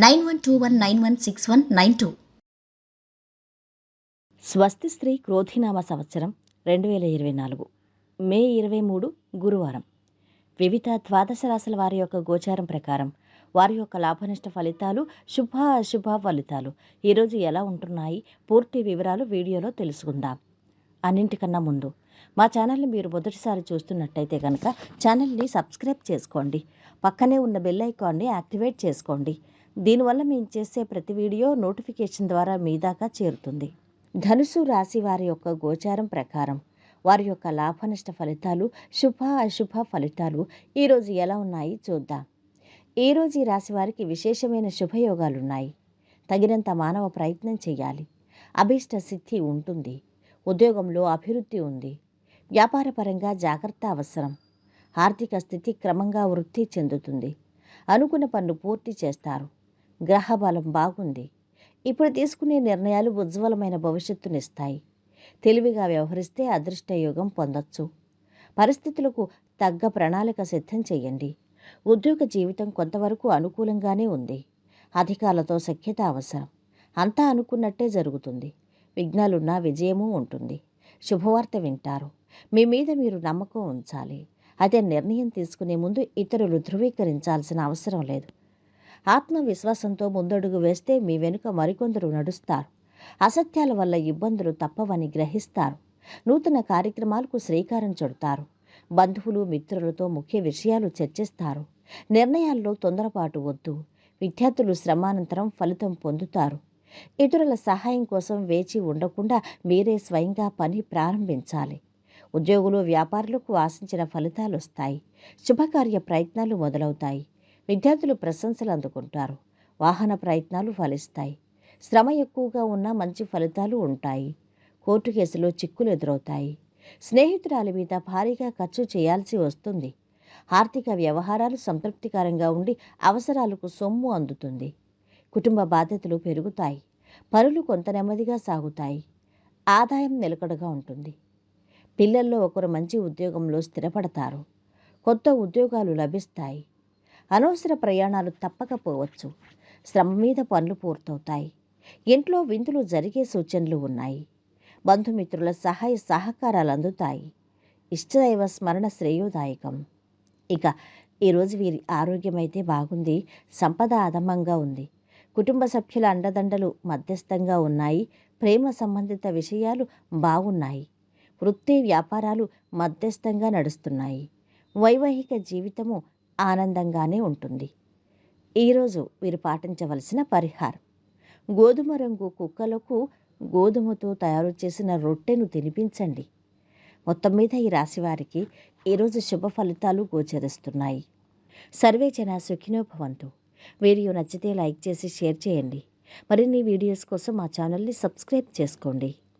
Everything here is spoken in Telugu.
nine one two one nine one six one nine two. స్వస్తి స్త్రీ క్రోధినామ సంవత్సరం రెండు వేల ఇరవై నాలుగు మే ఇరవై మూడు గురువారం. వివిధ ద్వాదశ రాశుల వారి యొక్క గోచారం ప్రకారం వారి యొక్క లాభనష్ట ఫలితాలు శుభ అశుభ ఫలితాలు ఈరోజు ఎలా ఉంటున్నాయి? పూర్తి వివరాలు వీడియోలో తెలుసుకుందాం. అన్నింటికన్నా ముందు మా ఛానల్ని మీరు మొదటిసారి చూస్తున్నట్టయితే కనుక ఛానల్ని సబ్స్క్రైబ్ చేసుకోండి. పక్కనే ఉన్న బెల్ ఐకాన్ని యాక్టివేట్ చేసుకోండి. దీనివల్ల మేము చేసే ప్రతి వీడియో నోటిఫికేషన్ ద్వారా మీ దాకా చేరుతుంది. ధనుసు రాశి వారి యొక్క గోచారం ప్రకారం వారి యొక్క లాభనష్ట ఫలితాలు శుభ అశుభ ఫలితాలు ఈరోజు ఎలా ఉన్నాయి చూద్దాం. ఈరోజు ఈ రాశి వారికి విశేషమైన శుభయోగాలున్నాయి. తగినంత మానవ ప్రయత్నం చేయాలి. అభీష్ట సిద్ధి ఉంటుంది. ఉద్యోగంలో అభివృద్ధి ఉంది. వ్యాపారపరంగా జాగ్రత్త అవసరం. ఆర్థిక స్థితి క్రమంగా వృద్ధి చెందుతుంది. అనుకున్న పనులు పూర్తి చేస్తారు. గ్రహ బలం బాగుంది. ఇప్పుడు తీసుకునే నిర్ణయాలు ఉజ్వలమైన భవిష్యత్తునిస్తాయి. తెలివిగా వ్యవహరిస్తే అదృష్టయోగం పొందొచ్చు. పరిస్థితులకు తగ్గ ప్రణాళిక సిద్ధం చేయండి ఉద్యోగ జీవితం కొంతవరకు అనుకూలంగానే ఉంది. అధికారులతో సఖ్యత అవసరం. అంతా అనుకున్నట్టే జరుగుతుంది. విఘ్నాలున్నా విజయము ఉంటుంది. శుభవార్త వింటారు. మీ మీద మీరు నమ్మకం ఉంచాలి. అదే నిర్ణయం తీసుకునే ముందు ఇతరులు ధృవీకరించాల్సిన అవసరం లేదు. ఆత్మవిశ్వాసంతో ముందడుగు వేస్తే మీ వెనుక మరికొందరు నడుస్తారు. అసత్యాల వల్ల ఇబ్బందులు తప్పవని గ్రహిస్తారు. నూతన కార్యక్రమాలకు శ్రీకారం చుడతారు. బంధువులు మిత్రులతో ముఖ్య విషయాలు చర్చిస్తారు. నిర్ణయాల్లో తొందరపాటు వద్దు. విద్యార్థులు శ్రమానంతరం ఫలితం పొందుతారు. ఇతరుల సహాయం కోసం వేచి ఉండకుండా మీరే స్వయంగా పని ప్రారంభించాలి. ఉద్యోగులు వ్యాపారులకు ఆశించిన ఫలితాలు వస్తాయి శుభకార్య ప్రయత్నాలు మొదలవుతాయి. విద్యార్థులు ప్రశంసలు అందుకుంటారు. వాహన ప్రయత్నాలు ఫలిస్తాయి. శ్రమ ఎక్కువగా ఉన్న మంచి ఫలితాలు ఉంటాయి. కోర్టు కేసులో చిక్కులు ఎదురవుతాయి. స్నేహితురాలి మీద భారీగా ఖర్చు చేయాల్సి వస్తుంది. ఆర్థిక వ్యవహారాలు సంతృప్తికరంగా ఉండి అవసరాలకు సొమ్ము అందుతుంది. కుటుంబ బాధ్యతలు పెరుగుతాయి. పనులు కొంత నెమ్మదిగా సాగుతాయి. ఆదాయం నిలకడగా ఉంటుంది. పిల్లల్లో ఒకరు మంచి ఉద్యోగంలో స్థిరపడతారు. కొత్త ఉద్యోగాలు లభిస్తాయి. అనవసర ప్రయాణాలు తప్పకపోవచ్చు. శ్రమ మీద పనులు పూర్తవుతాయి. ఇంట్లో విందులు జరిగే సూచనలు ఉన్నాయి. బంధుమిత్రుల సహాయ సహకారాలు అందుతాయి. ఇష్టదైవ స్మరణ శ్రేయోదాయకం. ఇక ఈరోజు వీరి ఆరోగ్యం అయితే బాగుంది. సంపద అధమంగా ఉంది. కుటుంబ సభ్యుల అండదండలు మధ్యస్థంగా ఉన్నాయి. ప్రేమ సంబంధిత విషయాలు బాగున్నాయి. వృత్తి వ్యాపారాలు మధ్యస్థంగా నడుస్తున్నాయి. వైవాహిక జీవితము ఆనందంగానే ఉంటుంది. ఈరోజు వీరు పాటించవలసిన పరిహారం. గోధుమ రంగు కుక్కలకు గోధుమతో తయారు చేసిన రొట్టెను తినిపించండి. మొత్తం మీద ఈ రాశి వారికి ఈరోజు శుభ ఫలితాలు గోచరిస్తున్నాయి. సర్వే జన సుఖినోభవంతు వీడియో నచ్చితే లైక్ చేసి షేర్ చేయండి. మరిన్ని వీడియోస్ కోసం మా ఛానల్ని సబ్స్క్రైబ్ చేసుకోండి.